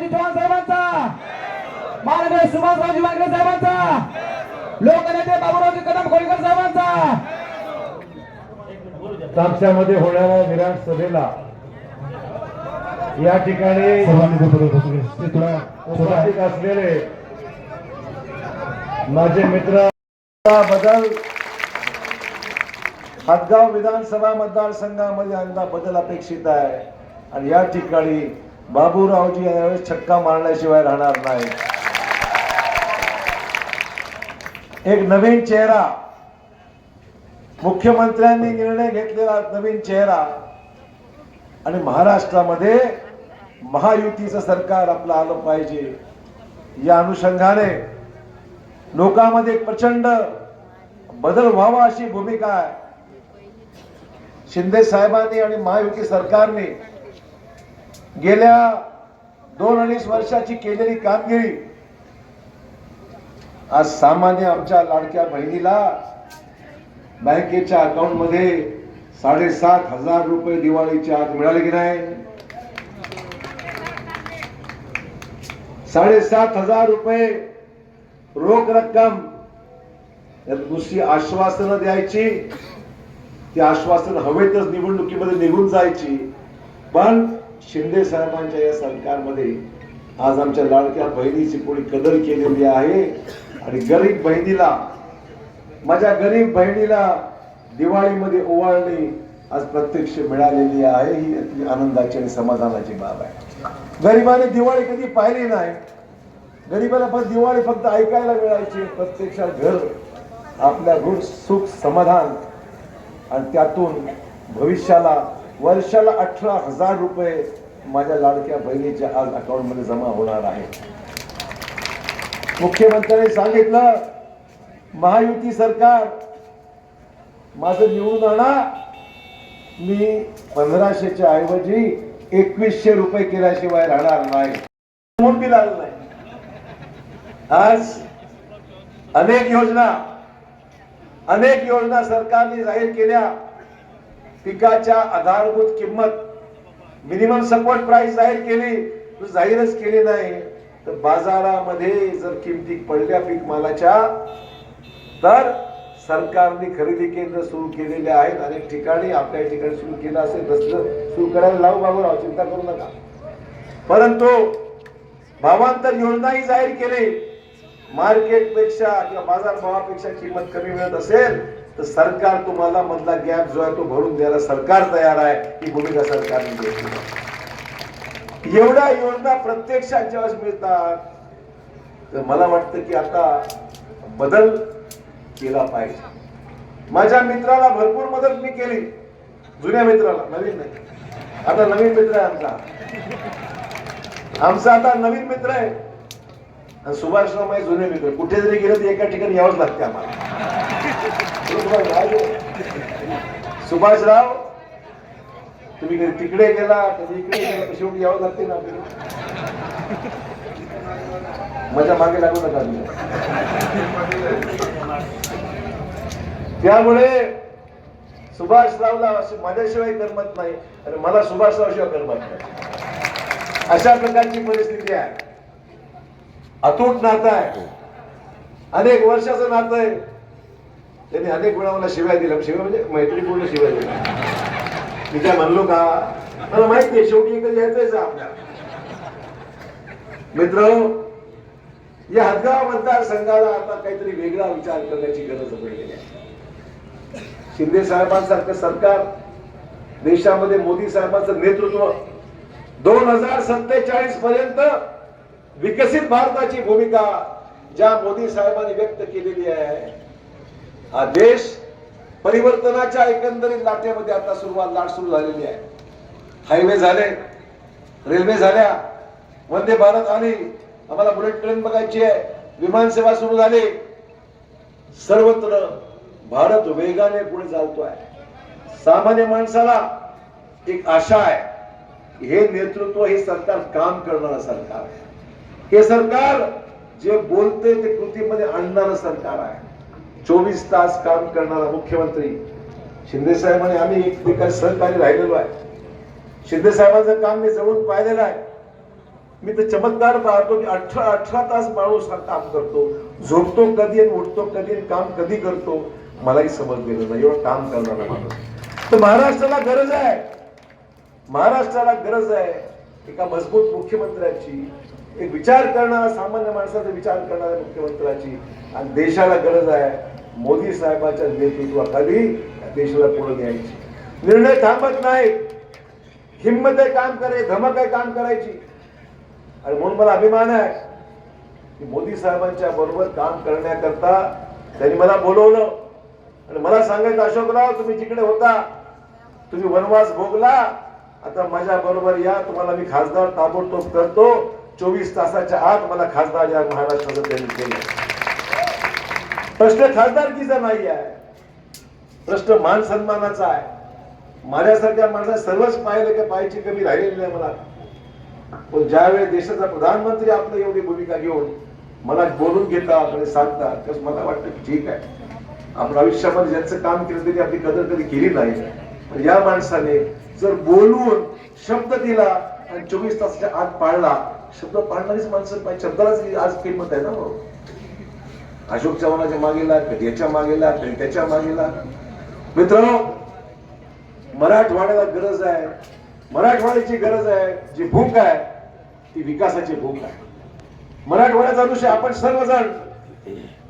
तानाजी चव्हाण साहेबांचा. माननीय सुभाषरावजी वानखे साहेबांचा. लोकनेते बाबूरावजी कदम खोडकर साहेबांचा. तापशामध्ये होणाऱ्या विराट सभेला या ठिकाणी उपस्थित असलेले माझे मित्र बदल हदगाव विधानसभा मतदारसंघामध्ये यंदा बदल अपेक्षित आहे. आणि या ठिकाणी बाबूरावजी यावेळेस छक्का मारण्याशिवाय राहणार नाही. एक नवीन चेहरा. मुख्यमंत्र्यांनी निर्णय घेतलेला नवीन चेहरा. आणि महाराष्ट्रामध्ये महायुतीचं सरकार आपलं आलं पाहिजे. या अनुषंगाने लोकांमध्ये एक प्रचंड बदल व्हावा अशी भूमिका आहे. शिंदे साहेबांनी आणि महायुती सरकारने गेल्या दोन अडीच वर्षाची केलेली कामगिरी आज सामान्य आमच्या लाडक्या बहिणीला बँकेच्या अकाउंटमध्ये साडेसात हजार रुपये दिवाळीच्या आत मिळाले की नाही? साडेसात हजार रुपये रोख रक्कम यात नुसती आश्वासनं द्यायची ती आश्वासन हवेतच निवडणुकीमध्ये निघून जायची. पण शिंदे साहेबांच्या या सरकारमध्ये आज आमच्या लाडक्या बहिणीची कोणी कदर केलेली आहे आणि गरीब बहिणीला माझ्या गरीब बहिणीला दिवाळीमध्ये ओवाळणी आज प्रत्यक्ष मिळालेली आहे ही अति आनंदाची आणि समाधानाची बाब आहे. गरिबाने दिवाळी कधी पाहिली नाही. गरीबाला फक्त दिवाळी फक्त ऐकायला मिळायची प्रत्यक्षात घर आपल्या गुण सुख समाधान आणि त्यातून भविष्याला वर्षाला अठरा हजार रुपये माझ्या लाडक्या बहिणीच्या आज अकाउंटमध्ये जमा होणार आहे. मुख्यमंत्र्यांनी सांगितलं महायुती सरकार माझं निवडून आणा. मी पंधराशेच्या ऐवजी एकवीसशे रुपये केल्याशिवाय राहणार नाही. म्हणून मी लागलो नाही. आज अनेक योजना अनेक योजना सरकारने जाहीर केल्या. पिकाच्या आधारभूत किंमत मिनिमम सपोर्ट प्राइस जाहीर केली जाहीरच केली नाही. तर बाजारामध्ये जर किमती पडल्या पीक मालाच्या तर सरकारने खरेदी केंद्र सुरू केलेले आहेत. अनेक ठिकाणी आपल्या ठिकाणी सुरू केलं असेल तसलं सुरू करायला लावू बाबूराव चिंता करू नका. परंतु भावांतर योजनाही जाहीर केली. मार्केटपेक्षा किंवा बाजार भावापेक्षा किंमत कमी मिळत असेल तर सरकार तुम्हाला मधला गॅप जो आहे तो भरून द्यायला सरकार तयार आहे ही भूमिका सरकारने घेतली. एवढ्या योजना प्रत्यक्षात ज्यावेळेस मिळतात. तर मला वाटतं की आता बदल केला पाहिजे. माझ्या मित्राला भरपूर मदत मी केली. जुन्या मित्राला नवीन नाही. आता नवीन मित्र आहे आमचा. आमचा आता नवीन मित्र आहे. आणि सुभाषराव जुने मित्र. कुठे जरी गेलं तर एका ठिकाणी यावंच लागते आम्हाला. सुभाषराव तुम्ही कधी तिकडे गेला? कधी इकडे गेला? शेवटी यावं लागते ना आपल्याला? माझ्या मागे लागू नका त्यामुळे सुभाषरावला असे माझ्याशिवाय करमत नाही आणि मला सुभाषराव शिवाय करमत नाही. अशा प्रकारची परिस्थिती आहे. अतूट नातं आहे. अनेक वर्षाचं नातं आहे. त्यांनी अनेक वेळा मला शिवाय दिल्या. शिवाय म्हणजे मैत्रीपूर्ण शिवाय दिल्या. मी काय म्हणलो का? मला माहिती आहे शेवटी एकच यायचंय आपल्या मित्र या हदगाव मतदारसंघाला आता काहीतरी वेगळा विचार करण्याची गरज पडलेली आहे. शिंदे साहेबांसारखं सरकार देशामध्ये मोदी साहेबांचं नेतृत्व दोन हजार सत्तेचाळीस पर्यंत विकसित भारताची भूमिका ज्या मोदी साहेबांनी व्यक्त केलेली आहे हा देश परिवर्तनाच्या एकंदरीत लाटेमध्ये आता सुरुवात लाट सुरू झालेली आहे. हायवे झाले रेल्वे झाल्या वंदे भारत आली आम्हाला बुलेट ट्रेन बघायची आहे. विमान सेवा सुरू झाली. सर्वत्र भारत वेगाने पुढे चालतो आहे सामान्य माणसाला एक आशा आहे हे नेतृत्व हे सरकार काम करणारं सरकार आहे. हे सरकार जे बोलते ते कृतीमध्ये आणणारं सरकार आहे. चोवीस तास काम करणारा मुख्यमंत्री. शिंदे साहेबांनी आम्ही एकमेकांना सहकारी राहिलेलो आहे. शिंदे साहेबांचं काम मी जवळून पाहिलेलं आहे. मी तर चमत्कार पाहतो की अठरा अठरा तास माणूस हा काम करतो. झोपतो कधी आणि उठतो कधी आणि काम कधी करतो. मलाही समजलेलं नाही. एवढं काम करणारा माणूस. तर महाराष्ट्राला गरज आहे. महाराष्ट्राला गरज आहे. एका मजबूत मुख्यमंत्र्याची ते विचार करणारा सामान्य माणसाचा विचार करणाऱ्या मुख्यमंत्र्याची आणि देशाला गरज आहे. मोदी साहेबांच्या नेतृत्वाखाली देशाला पुढे घ्यायची निर्णय थांबत नाही. हिंमत आहे काम करे धमक आहे काम करायची. आणि म्हणून मला अभिमान आहे की मोदी साहेबांच्या बरोबर काम करण्याकरता त्यांनी मला बोलवलं. आणि मला सांगायचं अशोकराव तुम्ही जिकडे होता तुम्ही वनवास भोगला. आता माझ्या बरोबर या तुम्हाला मी खासदार ताबडतोब करतो. चोवीस तासाच्या आत मला खासदार या महाराष्ट्राचं त्यांनी केलं. प्रश्न खासदारकीचा नाही आहे. प्रश्न मान सन्मानाचा आहे. माझ्यासारख्या माणसा सर्वच पाहिलं की पाहायची कमी राहिलेली नाही मला. पण ज्यावेळेस देशाचा प्रधानमंत्री आपलं एवढी भूमिका घेऊन मला बोलून घेतात आणि सांगतात तर मला वाटतं की ठीक आहे. आपण आयुष्यामध्ये ज्यांचं काम केलं त्यांनी आपली कदर कधी केली नाही. पण या माणसाने जर बोलून शब्द दिला आणि चोवीस तासाच्या आत पाळला शब्द पाळणारीच माणसं पाहिजे शब्दालाच आज किंमत आहे ना भाऊ. अशोक चव्हाणाच्या मागेला कधी याच्या मागेला कधी त्याच्या मागेला मित्रांनो मराठवाड्याला गरज आहे. मराठवाड्याची गरज आहे जी भूक आहे ती विकासाची भूक आहे. मराठवाड्याचा अनुषय आपण सर्वजण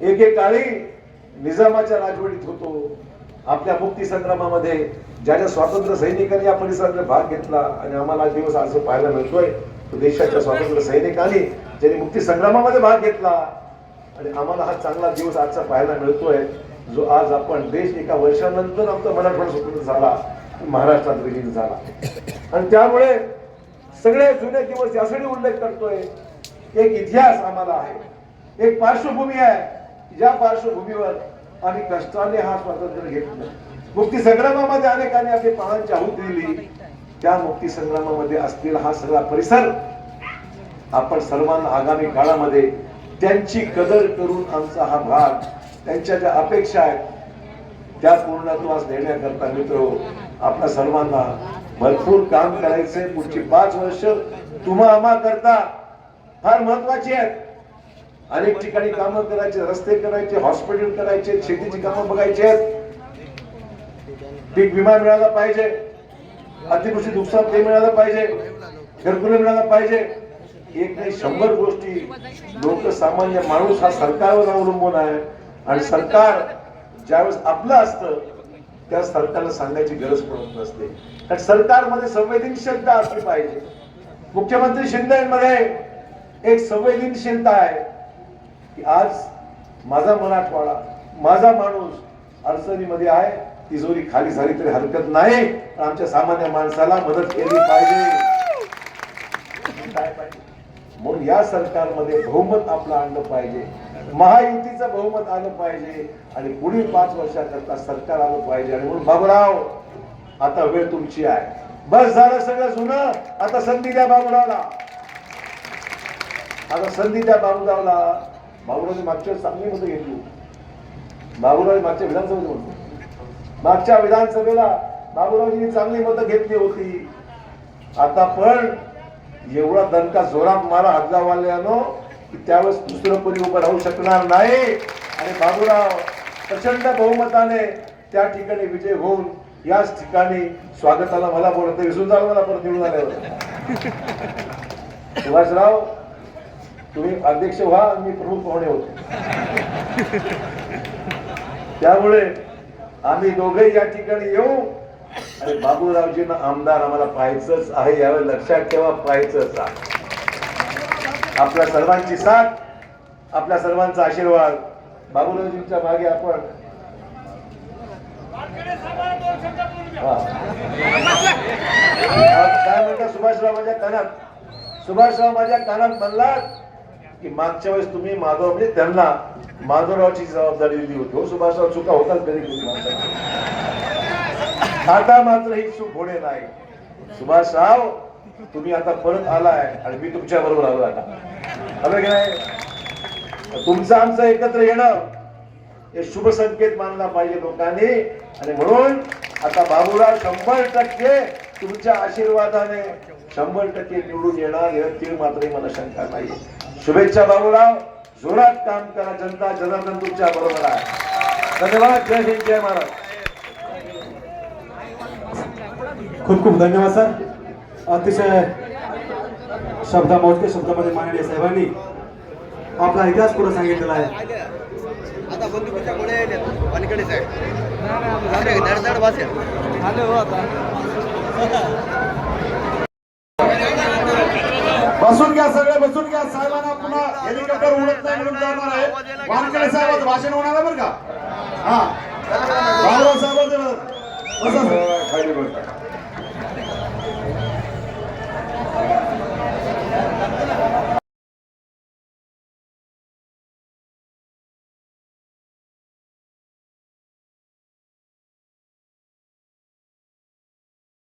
एकेकाळी निजामाच्या राजवटीत होतो. आपल्या मुक्ती संग्रामामध्ये ज्या ज्या स्वातंत्र्य सैनिकांनी या परिसरात भाग घेतला आणि आम्हाला दिवस असं पाहायला मिळतोय देशाच्या स्वातंत्र्य सैनिकांनी ज्यांनी मुक्ती संग्रामामध्ये भाग घेतला आणि आम्हाला हा चांगला दिवस आजचा पाहायला मिळतोय जो आज आपण देश एका वर्षानंतर आमचा मराठवाडा स्वतंत्र झाला महाराष्ट्रात विलीन झाला. आणि त्यामुळे सगळे जुने दिवस यासाठी उल्लेख करतोय एक इतिहास आम्हाला आहे एक पार्श्वभूमी आहे ज्या पार्श्वभूमीवर आम्ही कष्टाने हा स्वातंत्र्य घेतलं. मुक्ती संग्रामामध्ये अनेकांनी आपली प्राणांची आहुती दिली त्या मुक्ती संग्रामामध्ये असलेला हा सगळा परिसर आपण सर्वांना आगामी काळामध्ये त्यांची कदर करून आमचा हा भाग त्यांच्या ज्या अपेक्षा आहेत त्या पूर्णत्वास नेण्याकरता मित्र आपल्या सर्वांना भरपूर काम करायचंय. पुढची पाच वर्ष तुम्हा आम्हा करता फार महत्वाची आहेत. अनेक ठिकाणी कामं करायचे रस्ते करायचे हॉस्पिटल करायचे शेतीची कामं बघायची आहेत. पीक विमा मिळाला पाहिजे. अतिवृष्टी नुकसान ते मिळालं पाहिजे घरकुले मिळालं पाहिजे. एक नाही शंभर गोष्टी. लोक सामान्य माणूस हा सरकारवर अवलंबून आहे. आणि सरकार ज्यावेळेस आपलं असतं त्या सरकारला सांगायची गरज पडत नसते. कारण सरकारमध्ये संवेदनशीलता असली पाहिजे. मुख्यमंत्री शिंदेमध्ये एक संवेदनशीलता आहे की आज माझा मराठवाडा माझा माणूस अडचणीमध्ये आहे. तिजोरी खाली झाली तरी हरकत नाही. पण आमच्या सामान्य माणसाला मदत केली पाहिजे. काय पाहिजे? म्हणून या सरकारमध्ये बहुमत आपलं आणलं पाहिजे. महायुतीचं बहुमत आलं पाहिजे. आणि पुढील पाच वर्षाकरता सरकार आलं पाहिजे. आणि म्हणून बाबूराव आता वेळ तुमची आहे. बस झालं सगळं जुनं. आता संधी द्या बाबूरावला. आता संधी द्या बाबूरावला. बाबुरावची मागच्या वेळेस चांगली मतं घेतली बाबुराव मागच्या विधानसभेत म्हणतो मागच्या विधानसभेला बाबूरावजींनी चांगली मतं घेतली होती. आता पण एवढा दणका जोरात मारा हद्गावाल्यानो की त्यावेळेस दुसरं कोणी उभं राहू शकणार नाही. आणि बाबूराव प्रचंड बहुमताने त्या ठिकाणी विजय होऊन याच ठिकाणी स्वागताला मला बोलत विसरून जाल मला परत निवडून आल्यावर. सुभाषराव तुम्ही अध्यक्ष व्हा मी प्रमुख पाहुणे होते. त्यामुळे आम्ही दोघही या ठिकाणी येऊ. आणि बाबूरावजींना आमदार आम्हाला पाहायचंच आहे यावेळी लक्षात ठेवा पाहायचंच आहे. आपल्या सर्वांची साथ आपल्या सर्वांचा आशीर्वाद. बाबूरावजींच्या मागे आपण हा. काय म्हणता सुभाषराव माझ्या कानात? सुभाषराव माझ्या कानात म्हणला की मागच्या वेळेस तुम्ही माधव म्हणजे त्यांना. माधवरावची जबाबदारी दिली होती. हो सुभाषराव चुका होतात कधी आता मात्र ही चूक होणे नाही. सुभाषराव तुम्ही आता परत आलाय आणि मी तुमच्या बरोबर आलो आता. आलं की नाही? तुमचं आमचं एकत्र येणं हे शुभ संकेत मानला पाहिजे लोकांनी. आणि म्हणून आता बाबूराव शंभर टक्के तुमच्या आशीर्वादाने शंभर टक्के निवडून येणार हे तीळ मात्र मला शंका नाही. शुभेच्छा बाबूराव. जोरात काम करा जनता जनार्दन तुमच्या बरोबर आहे. धन्यवाद जय हिंद जय महाराज खूप खूप धन्यवाद सर. अतिशय शब्दा मोजके शब्दामध्ये माननीय साहेबांनी आपला इतिहास पुढे सांगितलेला आहे. आता बंदुकीच्या गोळ्या धडधड वासेल बसून घ्या सगळे बसून घ्या. हेलिकॉप्टर उडत नाही म्हणून जाणार आहे. वानखेडे साहेबांचं भाषण होणार आहे बरं का? हा. बाबुराव साहेबांचं बसा. खाली बघ